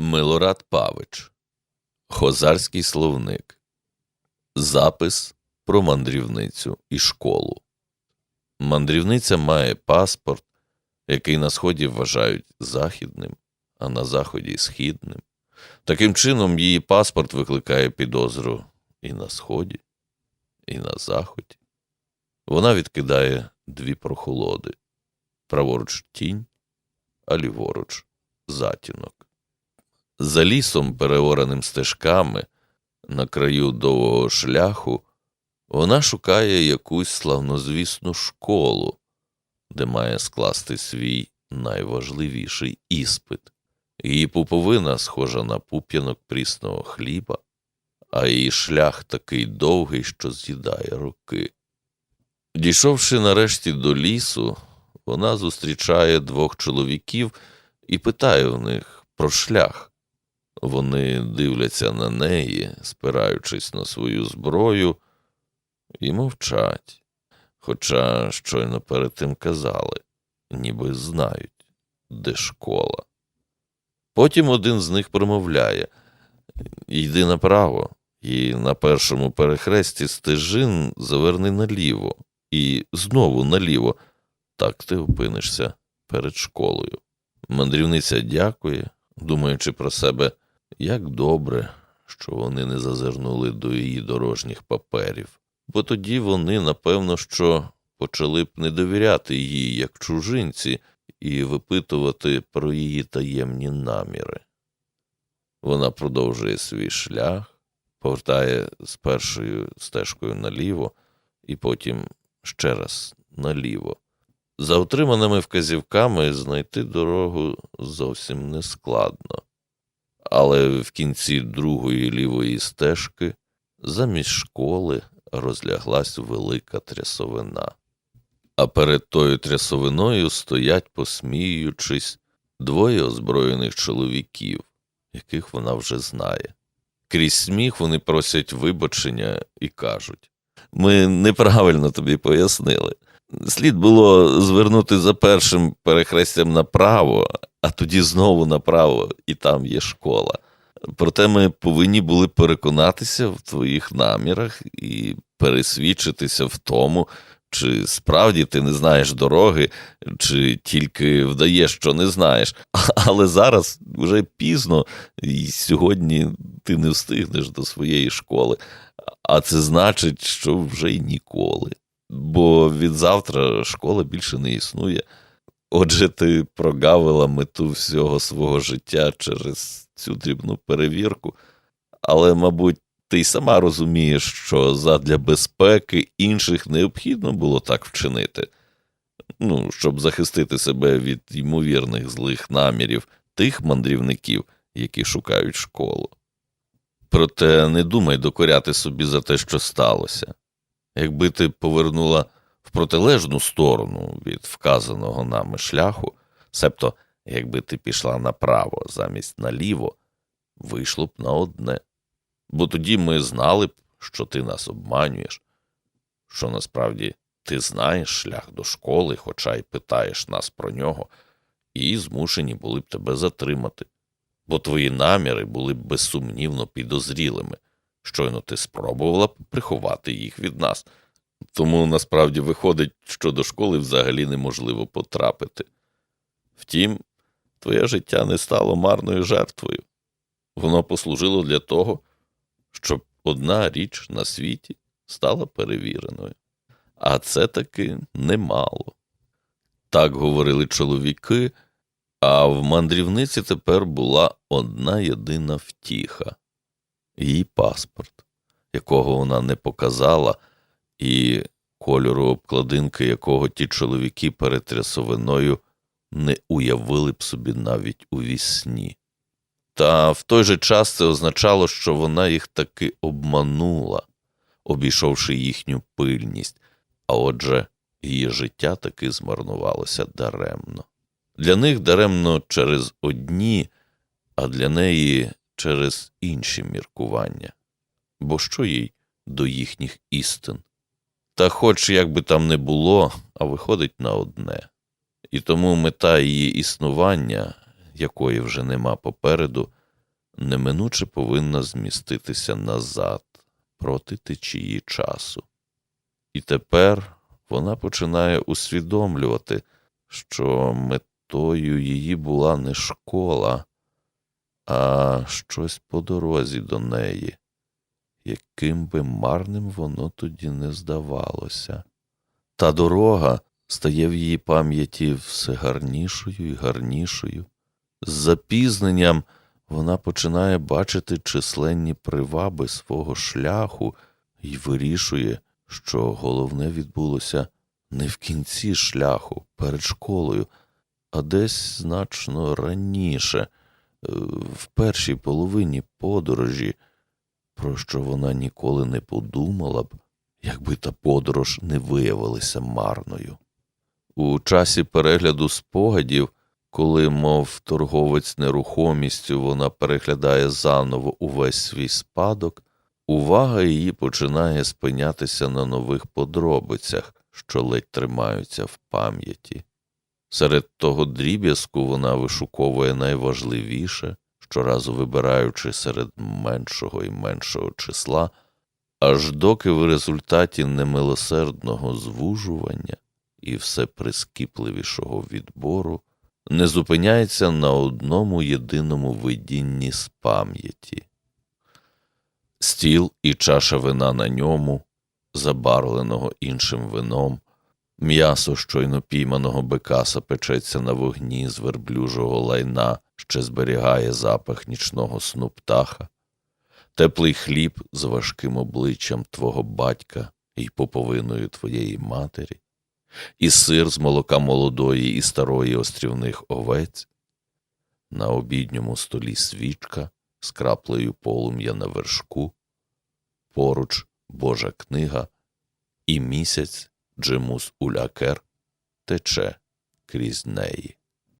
Милорад Павич, Хозарський словник, Запис про мандрівницю і школу. Мандрівниця має паспорт, який на сході вважають західним, а на заході східним. Таким чином, її паспорт викликає підозру і на сході, і на заході. Вона відкидає дві прохолоди праворуч тінь, а ліворуч затінок. За лісом, переораним стежками, на краю довгого шляху, вона шукає якусь славнозвісну школу, де має скласти свій найважливіший іспит. Її пуповина схожа на пуп'янок прісного хліба, а її шлях такий довгий, що з'їдає роки. Дійшовши нарешті до лісу, вона зустрічає двох чоловіків і питає в них про шлях. Вони дивляться на неї, спираючись на свою зброю, і мовчать, хоча щойно перед тим казали, ніби знають, де школа. Потім один з них промовляє Йди направо, і на першому перехресті стежин заверни наліво, і знову наліво. Так ти опинишся перед школою. Мандрівниця дякує, думаючи про себе, як добре, що вони не зазирнули до її дорожніх паперів, бо тоді вони, напевно, що почали б не довіряти їй як чужинці і випитувати про її таємні наміри. Вона продовжує свій шлях, повертає з першою стежкою наліво і потім ще раз наліво. За отриманими вказівками знайти дорогу зовсім не складно. Але в кінці другої лівої стежки замість школи розляглась велика трясовина. А перед тою трясовиною стоять, посміюючись, двоє озброєних чоловіків, яких вона вже знає. Крізь сміх вони просять вибачення і кажуть ми неправильно тобі пояснили. Слід було звернути за першим перехрестям направо, а тоді знову направо, і там є школа. Проте ми повинні були переконатися в твоїх намірах і пересвідчитися в тому, чи справді ти не знаєш дороги, чи тільки вдаєш, що не знаєш. Але зараз вже пізно, і сьогодні ти не встигнеш до своєї школи. А це значить, що вже й ніколи. Бо від завтра школа більше не існує. Отже, ти прогавила мету всього свого життя через цю дрібну перевірку, але, мабуть, ти й сама розумієш, що задля безпеки інших необхідно було так вчинити, ну, щоб захистити себе від ймовірних злих намірів тих мандрівників, які шукають школу. Проте не думай докоряти собі за те, що сталося. Якби ти повернула в протилежну сторону від вказаного нами шляху, себто, якби ти пішла направо замість наліво, вийшло б на одне. Бо тоді ми знали б, що ти нас обманюєш, що насправді ти знаєш шлях до школи, хоча й питаєш нас про нього, і змушені були б тебе затримати, бо твої наміри були б безсумнівно підозрілими. Щойно ти спробувала приховати їх від нас. Тому насправді виходить, що до школи взагалі неможливо потрапити. Втім, твоє життя не стало марною жертвою. Воно послужило для того, щоб одна річ на світі стала перевіреною. А це таки немало. Так говорили чоловіки, а в мандрівниці тепер була одна єдина втіха її паспорт, якого вона не показала, і кольору обкладинки, якого ті чоловіки перед трясовиною не уявили б собі навіть у вісні. Та в той же час це означало, що вона їх таки обманула, обійшовши їхню пильність, а отже, її життя таки змарнувалося даремно. Для них даремно через одні, а для неї через інші міркування. Бо що їй до їхніх істин? Та хоч як би там не було, а виходить на одне. І тому мета її існування, якої вже нема попереду, неминуче повинна зміститися назад проти течії часу. І тепер вона починає усвідомлювати, що метою її була не школа, а щось по дорозі до неї, яким би марним воно тоді не здавалося. Та дорога стає в її пам'яті все гарнішою і гарнішою. З запізненням вона починає бачити численні приваби свого шляху і вирішує, що головне відбулося не в кінці шляху перед школою, а десь значно раніше, в першій половині подорожі, про що вона ніколи не подумала б, якби та подорож не виявилася марною. У часі перегляду спогадів, коли, мов торговець нерухомістю, вона переглядає заново увесь свій спадок, увага її починає спинятися на нових подробицях, що ледь тримаються в пам'яті. Серед того дріб'язку вона вишуковує найважливіше, щоразу вибираючи серед меншого і меншого числа, аж доки в результаті немилосердного звужування і все прискіпливішого відбору не зупиняється на одному єдиному видінні з пам'яті. Стіл і чаша вина на ньому, забарвленого іншим вином, м'ясо щойно пійманого бекаса печеться на вогні з верблюжого лайна, ще зберігає запах нічного сну птаха, теплий хліб з важким обличчям твого батька і поповиною твоєї матері, і сир з молока молодої і старої острівних овець, на обідньому столі свічка з краплею полум'я на вершку, поруч Божа книга, і місяць Джемус Улякер тече крізь неї.